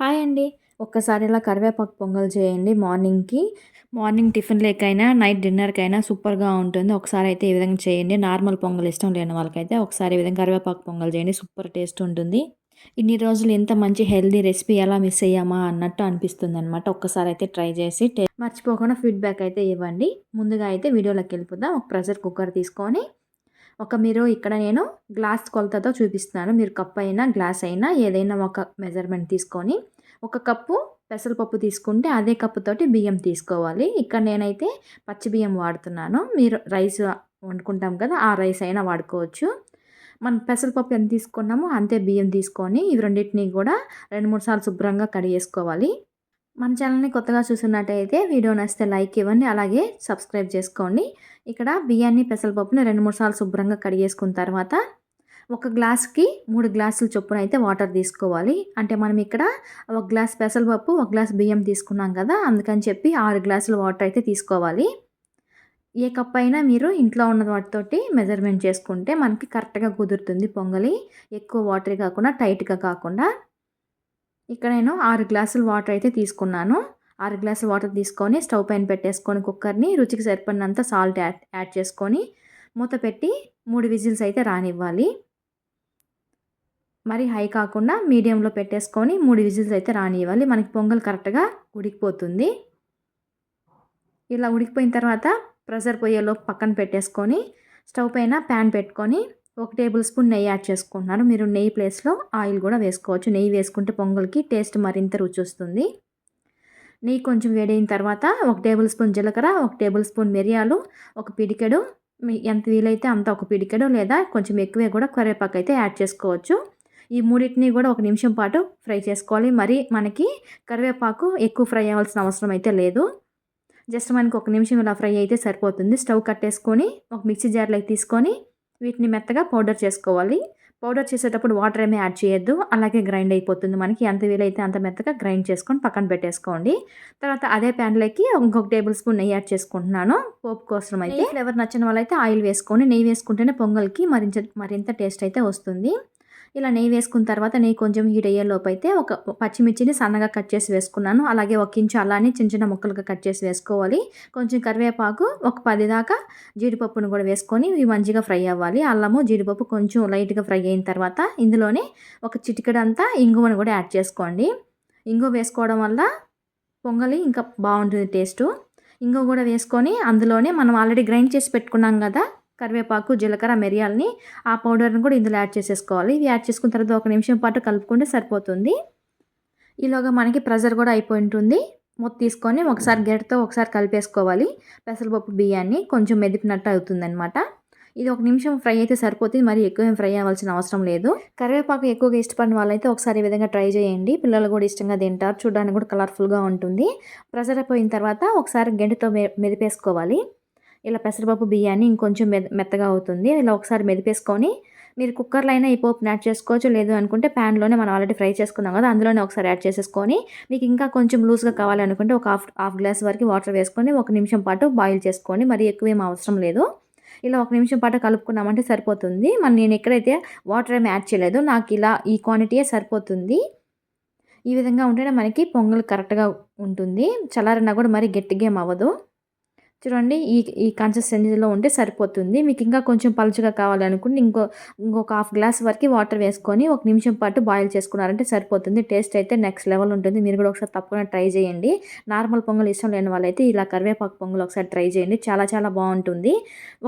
Hi అండి. ఒక్కసారి ఇలా కరివేపాకు పొంగల్ చేయండి మార్నింగ్కి. మార్నింగ్ టిఫిన్ లేకైనా నైట్ డిన్నర్కైనా సూపర్గా ఉంటుంది. ఒకసారి అయితే ఈ విధంగా చేయండి. నార్మల్ పొంగల్ ఇష్టం లేని వాళ్ళకైతే ఒకసారి ఈ విధంగా కరివేపాకు పొంగల్ చేయండి. సూపర్ టేస్ట్ ఉంటుంది. ఇన్ని రోజులు ఎంత మంచి హెల్దీ రెసిపీ ఎలా మిస్ అయ్యామా అన్నట్టు అనిపిస్తుంది అనమాట ఒక్కసారి అయితే ట్రై చేసి మర్చిపోకుండా ఫీడ్బ్యాక్ అయితే ఇవ్వండి. ముందుగా అయితే వీడియోలోకి వెళ్ళిపోదాం. ఒక ప్రెషర్ కుక్కర్ తీసుకొని ఒక మీరు ఇక్కడ నేను గ్లాస్ కొలతతో చూపిస్తున్నాను. మీరు కప్ అయినా గ్లాస్ అయినా ఏదైనా ఒక మెజర్మెంట్ తీసుకొని ఒక కప్పు పెసరపప్పు తీసుకుంటే అదే కప్పుతోటి బియ్యం తీసుకోవాలి. ఇక్కడ నేనైతే పచ్చి బియ్యం వాడుతున్నాను. మీరు రైస్ వండుకుంటాం కదా ఆ రైస్ అయినా వాడుకోవచ్చు. మనం పెసరపప్పు ఎంత తీసుకున్నామో అంతే బియ్యం తీసుకొని ఇవి రెండింటినీ కూడా రెండు మూడు సార్లు శుభ్రంగా కడిగేసుకోవాలి. మన ఛానల్ని కొత్తగా చూసినట్టయితే వీడియో నచ్చితే లైక్ ఇవ్వండి అలాగే సబ్స్క్రైబ్ చేసుకోండి. ఇక్కడ బియ్యాన్ని పెసరపప్పుని రెండు మూడు సార్లు శుభ్రంగా కడిగేసుకున్న తర్వాత ఒక గ్లాస్కి మూడు గ్లాసులు చొప్పున అయితే వాటర్ తీసుకోవాలి. అంటే మనం ఇక్కడ ఒక గ్లాస్ పెసరపప్పు ఒక గ్లాస్ బియ్యం తీసుకున్నాం కదా అందుకని చెప్పి ఆరు గ్లాసులు వాటర్ అయితే తీసుకోవాలి. ఏ కప్ అయినా మీరు ఇంట్లో ఉన్న వాటితోటి మెజర్మెంట్ చేసుకుంటే మనకి కరెక్ట్గా కుదురుతుంది పొంగలి. ఎక్కువ వాటర్ కాకుండా టైట్గా కాకుండా. ఇక్కడ నేను ఆరు గ్లాసులు వాటర్ అయితే తీసుకున్నాను. ఆరు గ్లాసులు వాటర్ తీసుకొని స్టవ్ పైన పెట్టేసుకొని కుక్కర్ని రుచికి సరిపడినంత సాల్ట్ యాడ్ యాడ్ చేసుకొని మూత పెట్టి మూడు విజిల్స్ అయితే రానివ్వాలి. మరి హై కాకుండా మీడియంలో పెట్టేసుకొని మూడు విజిల్స్ అయితే రానివ్వాలి. మనకి పొంగల్ కరెక్ట్గా ఉడికిపోతుంది. ఇలా ఉడికిపోయిన తర్వాత ప్రెషర్ పొయ్యేలో పక్కన పెట్టేసుకొని స్టవ్ పైన ప్యాన్ పెట్టుకొని ఒక టేబుల్ స్పూన్ నెయ్యి యాడ్ చేసుకుంటున్నారు మీరు నెయ్యి ప్లేస్లో ఆయిల్ కూడా వేసుకోవచ్చు. నెయ్యి వేసుకుంటే పొంగల్కి టేస్ట్ మరింత రుచి వస్తుంది. నెయ్యి కొంచెం వేడైన తర్వాత ఒక టేబుల్ స్పూన్ జీలకర్ర ఒక టేబుల్ స్పూన్ మిరియాలు ఒక పిడికెడు. ఎంత వీలైతే అంత ఒక పిడికెడు లేదా కొంచెం ఎక్కువే కూడా కరివేపాకు అయితే యాడ్ చేసుకోవచ్చు. ఈ మూడింటిని కూడా ఒక నిమిషం పాటు ఫ్రై చేసుకోవాలి. మరి మనకి కరివేపాకు ఎక్కువ ఫ్రై అవ్వాల్సిన అవసరం అయితే లేదు. జస్ట్ మనకి ఒక నిమిషం ఇలా ఫ్రై అయితే సరిపోతుంది. స్టవ్ కట్టేసుకొని ఒక మిక్సీ జార్లోకి తీసుకొని వీటిని మెత్తగా పౌడర్ చేసుకోవాలి. పౌడర్ చేసేటప్పుడు వాటర్ ఏమీ యాడ్ చేయొద్దు. అలాగే గ్రైండ్ అయిపోతుంది మనకి. ఎంత వీలైతే అంత మెత్తగా గ్రైండ్ చేసుకొని పక్కన పెట్టేసుకోండి. తర్వాత అదే ప్యాన్లోకి ఇంకొక టేబుల్ స్పూన్ నెయ్యి యాడ్ చేసుకుంటున్నాను. పోపు కోసం అయితే. ఫ్లేవర్ నచ్చిన వాళ్ళైతే ఆయిల్ వేసుకొని నెయ్యి వేసుకుంటేనే పొంగల్కి మరింత మరింత టేస్ట్ అయితే వస్తుంది. ఇలా నెయ్యి వేసుకున్న తర్వాత నెయ్యి కొంచెం హీట్ అయ్యేలోపు అయితే ఒక పచ్చిమిర్చిని సన్నగా కట్ చేసి వేసుకున్నాను. అలాగే ఒక ఇంచు అలానే చిన్న చిన్న ముక్కలుగా కట్ చేసి వేసుకోవాలి. కొంచెం కరివేపాకు ఒక పది దాకా జీడిపప్పును కూడా వేసుకొని ఇవి మంచిగా ఫ్రై అవ్వాలి. అల్లము జీడిపప్పు కొంచెం లైట్గా ఫ్రై అయిన తర్వాత ఇందులోనే ఒక చిటికడంతా ఇంగువను కూడా యాడ్ చేసుకోండి. ఇంగువ వేసుకోవడం వల్ల పొంగలి ఇంకా బాగుంటుంది టేస్టు ఇంగువ కూడా వేసుకొని అందులోనే మనం ఆల్రెడీ గ్రైండ్ చేసి పెట్టుకున్నాం కదా కరివేపాకు జీలకర్ర మిరియాలని ఆ పౌడర్ని కూడా ఇందులో యాడ్ చేసేసుకోవాలి. ఇది యాడ్ చేసుకున్న తర్వాత ఒక నిమిషం పాటు కలుపుకుంటే సరిపోతుంది. ఈలోగా మనకి ప్రెజర్ కూడా అయిపోయి ఉంటుంది మొత్తం తీసుకొని ఒకసారి గెడతో ఒకసారి కలిపేసుకోవాలి. పెసరపప్పు బియ్యాన్ని కొంచెం మెదిపినట్టు అవుతుందన్నమాట. ఇది ఒక నిమిషం ఫ్రై అయితే సరిపోతుంది. మరి ఎక్కువ ఫ్రై అవ్వాల్సిన అవసరం లేదు. కరివేపాకు ఎక్కువగా ఇష్టపడిన వాళ్ళైతే ఒకసారి ఈ విధంగా ట్రై చేయండి. పిల్లలు కూడా ఇష్టంగా తింటారు. చూడడానికి కూడా కలర్ఫుల్గా ఉంటుంది. ప్రెజర్ అయిపోయిన తర్వాత ఒకసారి గెంటతో మెదిపేసుకోవాలి. ఇలా పెసరపప్పు బియ్యాన్ని ఇంకొంచెం మె మెత్తగా అవుతుంది. ఇలా ఒకసారి మెదిపేసుకొని మీరు కుక్కర్లో అయినా ఈ పోపు యాడ్ చేసుకోవచ్చు. లేదు అనుకుంటే ప్యాన్లోనే మనం ఆల్రెడీ ఫ్రై చేసుకున్నాం కదా అందులోనే ఒకసారి యాడ్ చేసేసుకొని మీకు ఇంకా కొంచెం లూజ్గా కావాలనుకుంటే ఒక హాఫ్ హాఫ్ గ్లాస్ వరకు వాటర్ వేసుకొని ఒక నిమిషం పాటు బాయిల్ చేసుకోండి మరి ఎక్కువ ఏం అవసరం లేదు. ఇలా ఒక నిమిషం పాటు కలుపుకున్నామంటే సరిపోతుంది. మరి నేను ఎక్కడైతే వాటర్ ఏమి యాడ్ చేయలేదు నాకు ఇలా ఈ క్వాంటిటీయే సరిపోతుంది. ఈ విధంగా ఉంటేనే మనకి పొంగల్ కరెక్ట్గా ఉంటుంది. చల్లారినా కూడా మరి గట్టిగా ఏం అవ్వదు. చూడండి ఈ ఈ కన్సిస్టెన్సీలో ఉంటే సరిపోతుంది. మీకు ఇంకా కొంచెం పలుచగా కావాలనుకుంటే ఇంకో ఇంకొక హాఫ్ గ్లాస్ వరకు వాటర్ వేసుకొని ఒక నిమిషం పాటు బాయిల్ చేసుకున్నారంటే సరిపోతుంది. టేస్ట్ అయితే నెక్స్ట్ లెవెల్ ఉంటుంది. మీరు కూడా ఒకసారి తప్పకుండా ట్రై చేయండి. నార్మల్ పొంగల్ ఇష్టం లేని వాళ్ళైతే ఇలా కరివేపాకు పొంగల్ ఒకసారి ట్రై చేయండి. చాలా చాలా బాగుంటుంది.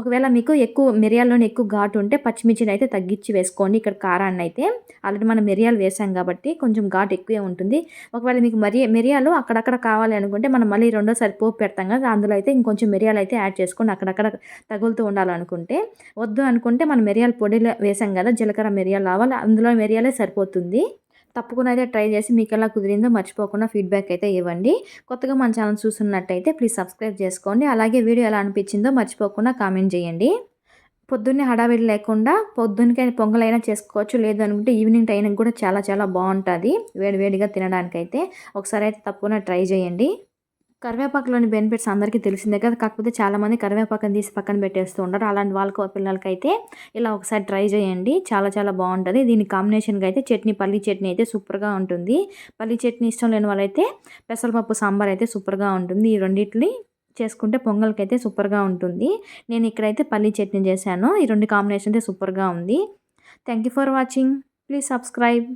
ఒకవేళ మీకు ఎక్కువ మిరియాల్లోనే ఎక్కువ ఘాటు ఉంటే పచ్చిమిర్చిని అయితే తగ్గించి వేసుకోండి. ఇక్కడ కారాన్ని అయితే ఆల్రెడీ మనం మిరియాలు వేసాం కాబట్టి కొంచెం ఘాటు ఎక్కువే ఉంటుంది. ఒకవేళ మీకు మరి మిరియాలు అక్కడక్కడ కావాలి అనుకుంటే మనం మళ్ళీ రెండోసారి పోపు పెడతాం కదా అందులో అయితే ఇంకొంచెం కొంచెం మిరియాలు అయితే యాడ్ చేసుకొని అక్కడక్కడ తగులుతూ ఉండాలనుకుంటే వద్దు అనుకుంటే మనం మిరియాల పొడిలో వేసాం కదా జీలకర్ర మిరియాలు రావాలి అందులో మిరియాలే సరిపోతుంది. తప్పకుండా అయితే ట్రై చేసి మీకు ఎలా కుదిరిందో మర్చిపోకుండా ఫీడ్బ్యాక్ అయితే ఇవ్వండి. కొత్తగా మన ఛానల్ చూస్తున్నట్టయితే ప్లీజ్ సబ్స్క్రైబ్ చేసుకోండి. అలాగే వీడియో ఎలా అనిపించిందో మర్చిపోకుండా కామెంట్ చేయండి. పొద్దున్నే హడావిడి లేకుండా పొద్దున్నకైనా పొంగలైనా చేసుకోవచ్చు లేదు అనుకుంటే ఈవినింగ్ టైంకి కూడా చాలా చాలా బాగుంటుంది. వేడివేడిగా తినడానికైతే ఒకసారి అయితే తప్పకుండా ట్రై చేయండి. కరివేపాకులోని బెనిఫిట్స్ అందరికీ తెలిసిందే కదా. కాకపోతే చాలామంది కరివేపాకుని తీసి పక్కన పెట్టేస్తూ ఉంటారు అలాంటి వాళ్ళకు పిల్లలకైతే ఇలా ఒకసారి ట్రై చేయండి. చాలా చాలా బాగుంటుంది. దీని కాంబినేషన్గా అయితే చట్నీ పల్లీ చట్నీ అయితే సూపర్గా ఉంటుంది. పల్లీ చట్నీ ఇష్టం లేని వాళ్ళైతే పెసరపప్పు సాంబార్ అయితే సూపర్గా ఉంటుంది. ఈ రెండింటిని చేసుకుంటే పొంగల్కి అయితే సూపర్గా ఉంటుంది. నేను ఇక్కడైతే పల్లీ చట్నీ చేశాను. ఈ రెండు కాంబినేషన్ అయితే సూపర్గా ఉంది. Thank you for watching. Please subscribe.